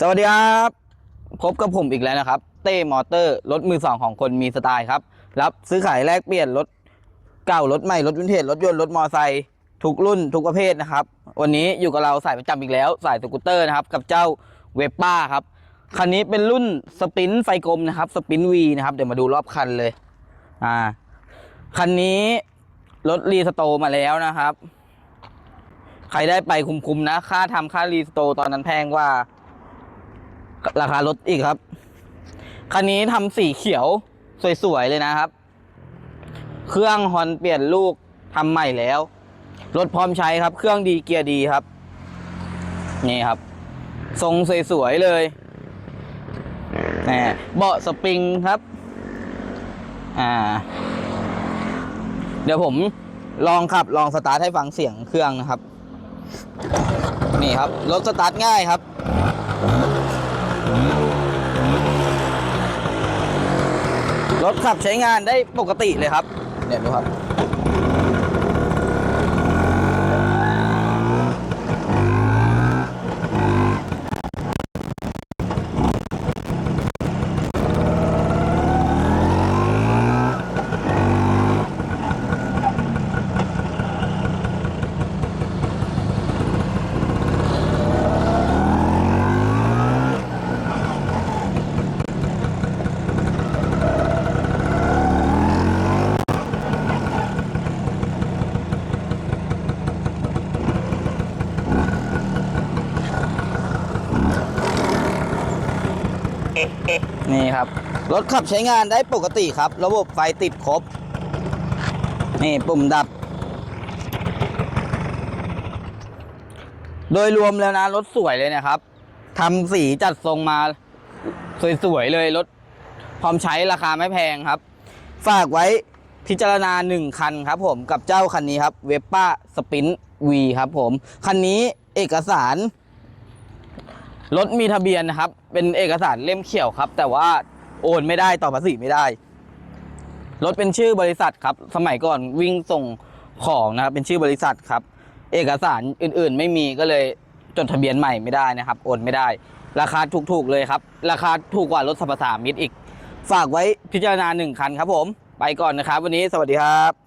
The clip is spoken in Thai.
สวัสดีครับ พบกับผมอีกแล้วนะครับ เต้มอเตอร์รถมือสองของคนมีสไตล์ครับ รับซื้อขายแลกเปลี่ยนรถเก่ารถใหม่รถวินเทจรถยนต์รถมอไซค์ทุกรุ่นทุกประเภทนะครับ วันนี้อยู่กับเราสายประจำอีกแล้ว สายสกูตเตอร์นะครับ กับเจ้าเวปป้าครับคันนี้เป็นรุ่นสปินไฟกลมนะครับสปินวีนะครับเดี๋ยวมาดูรอบคันเลยอ่าคันนี้รถรีสโตมาแล้วนะครับ ใครได้ไปคุ้มๆนะ ค่าทำค่ารีสโตตอนนั้นแพงกว่า ราคารถอีกครับ คันนี้ทำสีเขียวสวยๆเลยนะครับ เครื่องฮอนเปลี่ยนลูกทำใหม่แล้ว รถพร้อมใช้ครับ เครื่องดีเกียร์ดีครับ นี่ครับ ทรงสวยๆเลยแหมเบาะสปริงครับ อ่า เดี๋ยวผมลองขับ ลองสตาร์ทให้ฟังเสียงเครื่องนะครับ นี่ครับ รถสตาร์ทง่ายครับ รถขับใช้งานได้ปกติเลยครับ เนี่ยดูครับ นี่ครับ รถขับใช้งานได้ปกติครับ ระบบไฟติดครบ นี่ปุ่มดับ โดยรวมแล้วนะ รถสวยเลยนะครับทำสีจัดทรงมา สวยๆเลยรถพร้อมใช้ราคาไม่แพงครับ ฝากไว้พิจารณาหนึ่งคันครับผมกับเจ้าคันนี้ครับเวปป้าสปินวีครับผม คันนี้เอกสาร รถมีทะเบียนนะครับ เป็นเอกสารเล่มเขียวครับ แต่ว่าโอนไม่ได้ต่อภาษีไม่ได้ รถเป็นชื่อบริษัทครับ สมัยก่อนวิ่งส่งของนะครับ เป็นชื่อบริษัทครับ เอกสารอื่นๆ ไม่มีก็เลยจดทะเบียนใหม่ไม่ได้นะครับ โอนไม่ได้ ราคาถูกๆเลยครับ ราคาถูกกว่ารถสรรพสามิตอีก ฝากไว้พิจารณาหนึ่งคันครับผม ไปก่อนนะครับ วันนี้สวัสดีครับ